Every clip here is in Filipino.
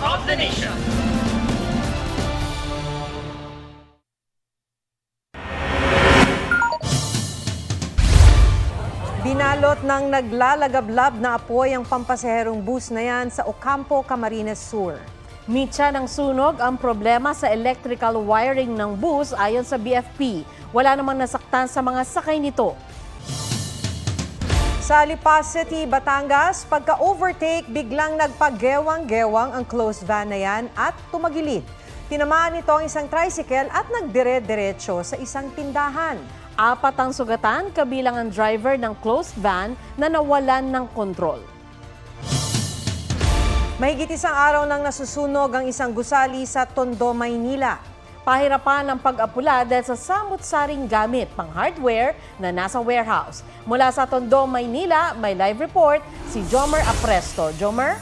of the nation. Binalot ng naglalagablab na apoy ang pampasaherong bus na yan sa Ocampo, Camarines Sur. Mitya ng sunog ang problema sa electrical wiring ng bus ayon sa BFP. Wala namang nasaktan sa mga sakay nito. Sa Lipas City, Batangas, pagka-overtake, biglang nagpagewang-gewang ang closed van na yan at tumagilid. Tinamaan nito ang isang tricycle at nagdire-diretso sa isang tindahan. Apat ang sugatan, kabilang ang driver ng closed van na nawalan ng kontrol. Mahigit isang araw nang nasusunog ang isang gusali sa Tondo, Maynila. Pahirapan ang pag-apula dahil sa samut-saring gamit pang hardware na nasa warehouse. Mula sa Tondo, Maynila, may live report si Jomer Apresto. Jomer?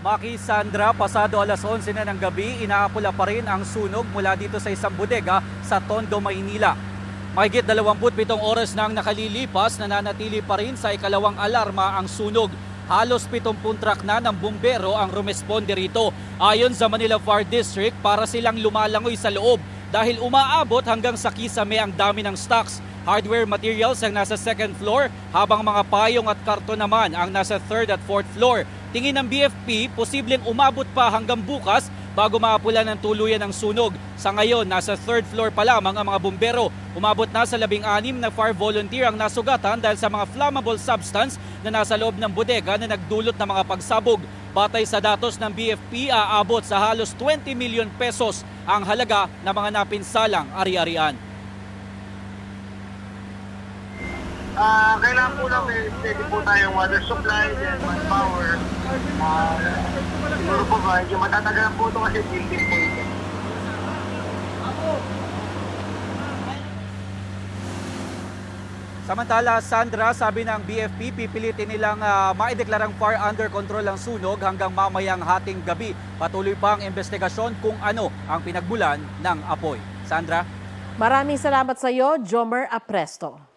Maki Sandra, pasado alas 11 na ng gabi, inaapula pa rin ang sunog mula dito sa isang bodega sa Tondo, Maynila. Mahigit 27 oras nang nakalilipas, nananatili pa rin sa ikalawang alarma ang sunog. Halos 70 truck na ng bumbero ang rumesponde rito. Ayon sa Manila Fire District, para silang lumalangoy sa loob dahil umaabot hanggang sa kisame ang dami ng stocks. Hardware materials ang nasa second floor habang mga payong at karton naman ang nasa third at fourth floor. Tingin ng BFP, posibleng umabot pa hanggang bukas bago maapula ng tuluyan ng sunog. Sa ngayon, nasa third floor pa lamang ang mga bumbero. Umabot na sa labing-anim na fire volunteer ang nasugatan dahil sa mga flammable substance na nasa loob ng bodega na nagdulot ng mga pagsabog. Batay sa datos ng BFP, aabot sa halos 20 million pesos ang halaga ng mga napinsalang ari-arian. Ah, kailangan po namin steady po tayong water supply and manpower. Ah, siguro po ba, medyo matatagalan po ito kasi building po ito. Samantala, Sandra, sabi ng BFP, pipilitin nilang uh, maideklarang fire under control ang sunog hanggang mamayang hating gabi. Patuloy pa ang investigasyon kung ano ang pinagbulan ng apoy. Sandra? Maraming salamat sa iyo, Jomer Apresto.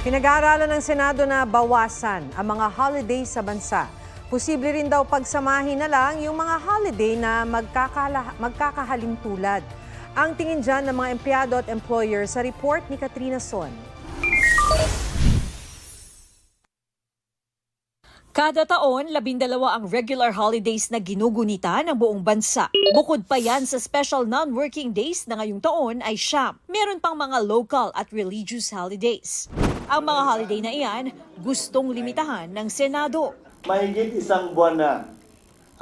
Pinag-aaralan ng Senado na bawasan ang mga holiday sa bansa. Posible rin daw pagsamahin na lang yung mga holiday na magkakahaling tulad. Ang tingin dyan ng mga empleyado at employer sa report ni Katrina Son. Kada taon, labindalawa ang regular holidays na ginugunita ng buong bansa. Bukod pa yan sa special non-working days na ngayong taon ay siyam. Meron pang mga local at religious holidays. Ang mga holiday na iyan, gustong limitahan ng Senado. Mahigit isang buwan na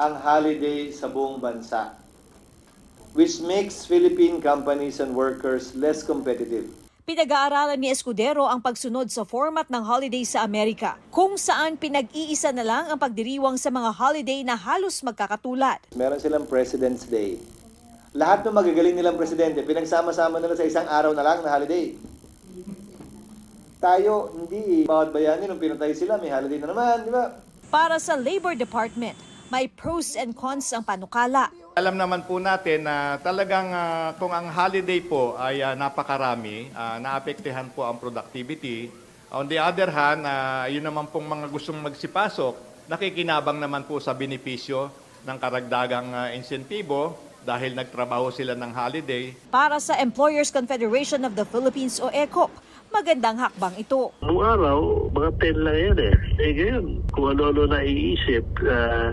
ang holiday sa buong bansa, which makes Philippine companies and workers less competitive. Pinag-aaralan ni Escudero ang pagsunod sa format ng holiday sa Amerika, kung saan pinag-iisa na lang ang pagdiriwang sa mga holiday na halos magkakatulad. Meron silang President's Day. Lahat ng magagaling nilang presidente, pinagsama-sama nila sa isang araw na lang na holiday. Tayo, hindi. Bawat bayani, nung pinatay sila, may holiday na naman, di ba? Para sa Labor Department, may pros and cons ang panukala. Alam naman po natin na talagang ah, kung ang holiday po ay ah, napakarami, ah, naapektuhan po ang productivity. On the other hand, ah, yun naman pong mga gustong magsipasok, nakikinabang naman po sa benepisyo ng karagdagang ah, insentibo dahil nagtrabaho sila ng holiday. Para sa Employers Confederation of the Philippines o ECOP, magandang hakbang ito. Nung araw, mga 10 lang yan eh. Eh ngayon, kung ano-ano naiisip, ah,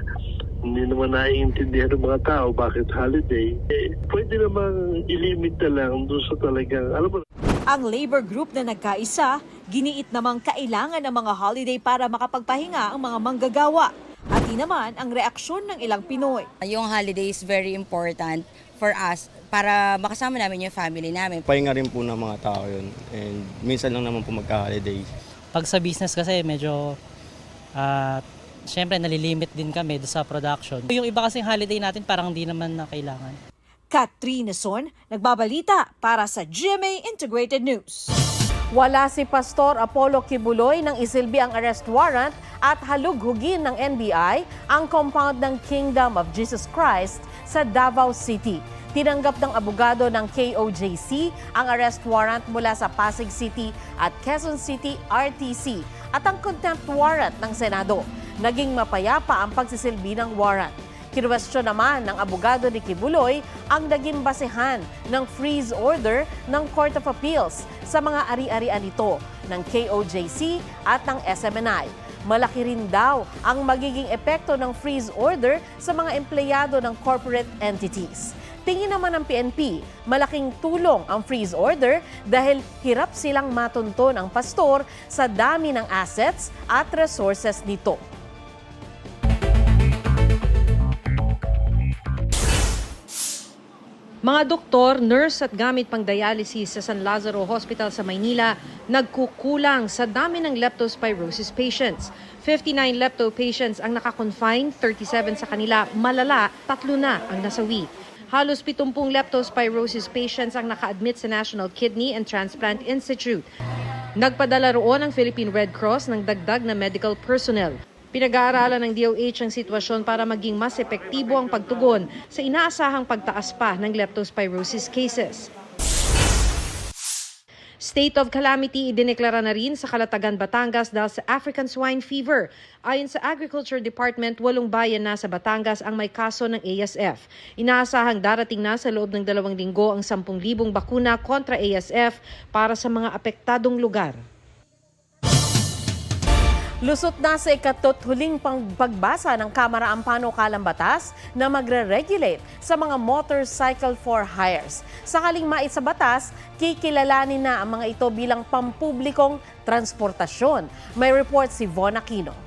hindi naman naiintindihan ng mga tao bakit holiday. Eh, pwede namang ilimit na lang doon sa talagang, alam mo, Ang labor group na nagkaisa, giniit namang kailangan ng mga holiday para makapagpahinga ang mga manggagawa. Hati naman ang reaksyon ng ilang Pinoy. Yung holiday is very important for us para makasama namin yung family namin. Pahinga rin po ng mga tao yun. And minsan lang naman po magka-holiday. Pag sa business kasi medyo ah syempre nalilimit din kami sa production. Yung iba kasing holiday natin parang hindi naman na kailangan. Katrina Son, nagbabalita para sa GMA Integrated News. Wala si Pastor Apollo Kibuloy nang isilbi ang arrest warrant at halughugin ng NBI ang compound ng Kingdom of Jesus Christ sa Davao City. Tinanggap ng abogado ng KOJC ang arrest warrant mula sa Pasig City at Quezon City RTC at ang contempt warrant ng Senado. Naging mapayapa ang pagsisilbi ng warrant. Kinwestiyon naman ng abogado ni Kibuloy ang naging basehan ng freeze order ng Court of Appeals sa mga ari-arian nito ng KOJC at ng SMNI. Malaki rin daw ang magiging epekto ng freeze order sa mga empleyado ng corporate entities. Tingin naman ng PNP, malaking tulong ang freeze order dahil hirap silang matunton ang pastor sa dami ng assets at resources nito. Mga doktor, nurse at gamit pang dialysis sa San Lazaro Hospital sa Maynila nagkukulang sa dami ng leptospirosis patients. 59 lepto patients ang nakakonfine, 37 sa kanila malala, tatlo na ang nasawi. Halos 70 leptospirosis patients ang naka-admit sa National Kidney and Transplant Institute. Nagpadala roon ang Philippine Red Cross ng dagdag na medical personnel. Pinag-aaralan ng DOH ang sitwasyon para maging mas epektibo ang pagtugon sa inaasahang pagtaas pa ng leptospirosis cases. State of calamity idineklara na rin sa Kalatagan, Batangas dahil sa African swine fever. Ayon sa Agriculture Department, walong bayan na sa Batangas ang may kaso ng ASF. Inaasahang darating na sa loob ng dalawang linggo ang 10,000 bakuna kontra ASF para sa mga apektadong lugar. Lusot na sa ikatot huling pagbasa ng Kamara ang panukalang batas na magre-regulate sa mga motorcycle for hires. Sakaling mais sa batas, kikilalanin na ang mga ito bilang pampublikong transportasyon. May report si Von Aquino.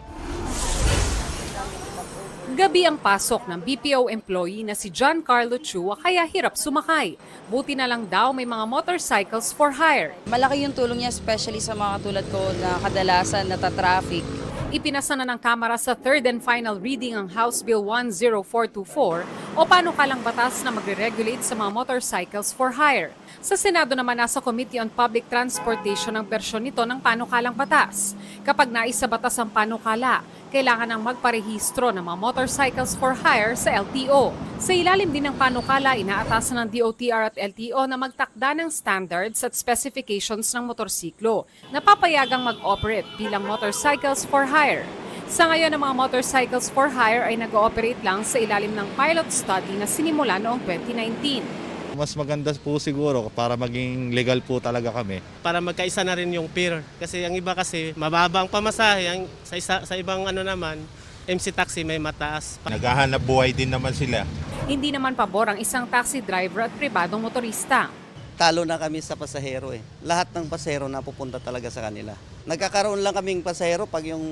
Gabi ang pasok ng BPO employee na si John Carlo Chua kaya hirap sumakay. Buti na lang daw may mga motorcycles for hire. Malaki yung tulong niya especially sa mga katulad ko na kadalasan natatraffic. Ipinasa na ng Kamara sa third and final reading ang House Bill 10424 o panukalang batas na magre-regulate sa mga motorcycles for hire. Sa Senado naman nasa Committee on Public Transportation ang bersyon nito ng panukalang batas. Kapag naisa batas ang panukala, kailangan ng magparehistro ng mga motorcycles for hire sa LTO. Sa ilalim din ng panukala, inaatasan ng DOTR at LTO na magtakda ng standards at specifications ng motorsiklo na papayagang mag-operate bilang motorcycles for hire. Sa ngayon, ang mga motorcycles for hire ay nag-ooperate lang sa ilalim ng pilot study na sinimula noong 2019. Mas maganda po siguro para maging legal po talaga kami. Para magkaisa na rin yung peer. Kasi ang iba kasi, mababang pamasahe. Ang, sa, isa, sa ibang ano naman, MC Taxi may mataas. Naghahanap buhay din naman sila. Hindi naman pabor ang isang taxi driver at pribadong motorista. talo na kami sa pasahero eh. Lahat ng pasahero napupunta talaga sa kanila. Nagkakaroon lang kaming pasahero pag yung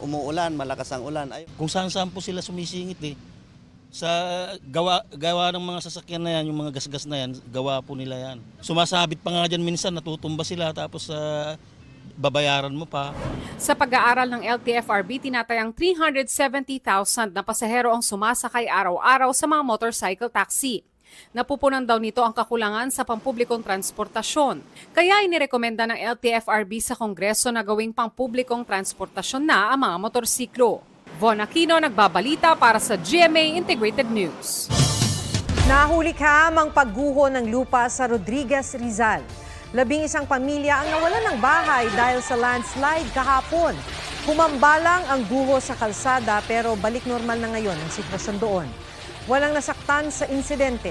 umuulan, malakas ang ulan. Ay, kung saan saan po sila sumisingit eh. Sa gawa, gawa ng mga sasakyan na yan, yung mga gasgas na yan, gawa po nila yan. Sumasabit pa nga dyan minsan, natutumba sila tapos sa babayaran mo pa. Sa pag-aaral ng LTFRB, tinatayang 370,000 na pasahero ang sumasakay araw-araw sa mga motorcycle taxi. Napupunan daw nito ang kakulangan sa pampublikong transportasyon. Kaya inirekomenda ng LTFRB sa Kongreso na gawing pampublikong transportasyon na ang mga motorsiklo. Von Aquino nagbabalita para sa GMA Integrated News. Nahuli kam ang pagguho ng lupa sa Rodriguez, Rizal. Labing isang pamilya ang nawalan ng bahay dahil sa landslide kahapon. Humambalang ang guho sa kalsada pero balik normal na ngayon ang sitwasyon doon. Walang nasaktan sa insidente.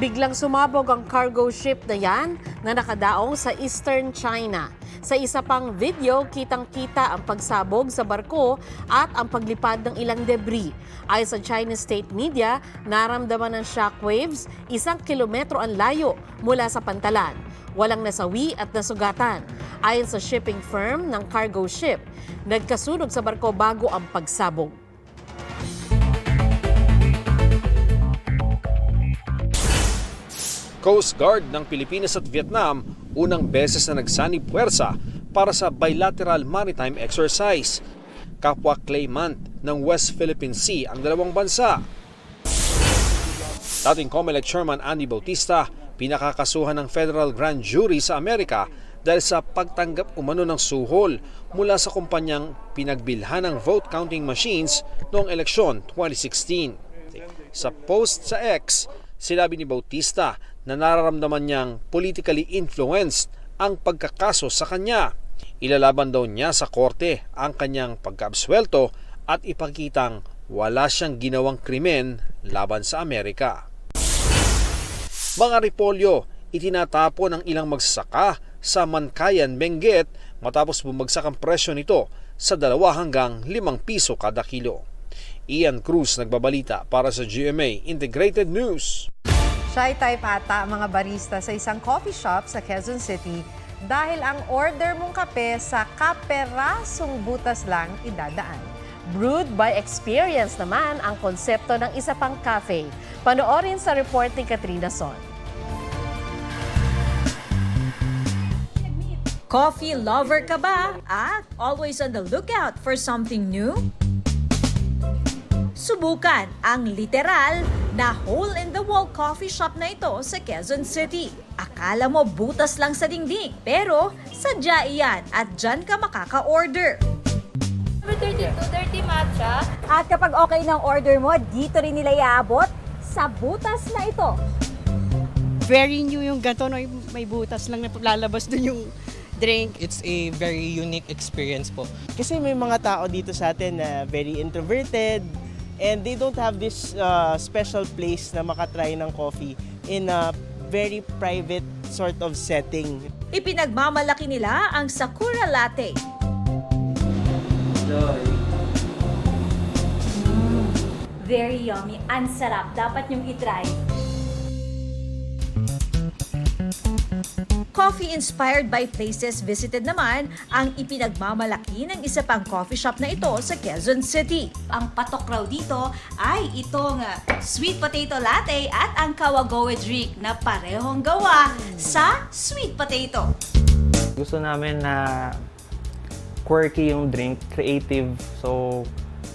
Biglang sumabog ang cargo ship na yan na nakadaong sa Eastern China. Sa isa pang video, kitang-kita ang pagsabog sa barko at ang paglipad ng ilang debris. Ayon sa Chinese state media, naramdaman ng shockwaves isang kilometro ang layo mula sa pantalan. Walang nasawi at nasugatan. Ayon sa shipping firm ng cargo ship, nagkasunog sa barko bago ang pagsabog. Coast Guard ng Pilipinas at Vietnam unang beses na nagsanib puwersa para sa bilateral maritime exercise. Kapwa claimant ng West Philippine Sea ang dalawang bansa. Dating COMELEC Chairman Andy Bautista, pinakakasuhan ng Federal Grand Jury sa Amerika dahil sa pagtanggap umano ng suhol mula sa kumpanyang pinagbilhan ng vote counting machines noong eleksyon 2016. Sa post sa X, sinabi ni Bautista na nararamdaman niyang politically influenced ang pagkakaso sa kanya. Ilalaban daw niya sa korte ang kanyang pagkaabswelto at ipakitang wala siyang ginawang krimen laban sa Amerika. Mga repolyo, itinatapo ng ilang magsasaka sa Mankayan, Benguet matapos bumagsak ang presyo nito sa dalawa hanggang limang piso kada kilo. Ian Cruz nagbabalita para sa GMA Integrated News. Shy type ata mga barista sa isang coffee shop sa Quezon City dahil ang order mong kape sa kaperasong butas lang idadaan. Brewed by experience naman ang konsepto ng isa pang cafe. Panoorin sa report ni Katrina Son. Coffee lover ka ba? At always on the lookout for something new? Subukan ang literal na hole-in-the-wall coffee shop na ito sa Quezon City. Akala mo butas lang sa dingding, pero sadya iyan at dyan ka makaka-order. 32, dirty matcha. At kapag okay ng order mo, dito rin nila iaabot sa butas na ito. very new yung ganito, no? May butas lang na lalabas dun yung drink. It's a very unique experience po. Kasi may mga tao dito sa atin na very introverted and they don't have this uh, special place na makatry ng coffee in a very private sort of setting. Ipinagmamalaki nila ang Sakura Latte. Very yummy. Ang sarap. Dapat yung itry. Coffee inspired by places visited naman ang ipinagmamalaki ng isa pang coffee shop na ito sa Quezon City. Ang patok raw dito ay itong uh, sweet potato latte at ang kawagoe drink na parehong gawa sa sweet potato. Gusto namin na quirky yung drink, creative, so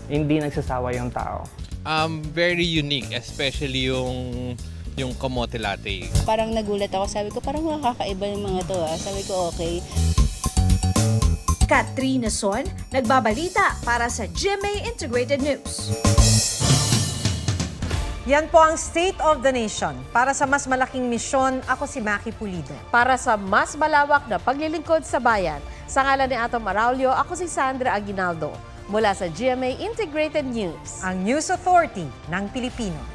hindi nagsasawa yung tao. Um, very unique, especially yung yung kamote latte. Parang nagulat ako. Sabi ko, parang makakaiba yung mga to ah. Sabi ko, okay. Katrina Son, nagbabalita para sa GMA Integrated News. Yan po ang State of the Nation. Para sa mas malaking misyon, ako si Maki Pulido. Para sa mas malawak na paglilingkod sa bayan, sa ngalan ni Atom Araulio, ako si Sandra Aguinaldo. Mula sa GMA Integrated News. Ang News Authority ng Pilipino.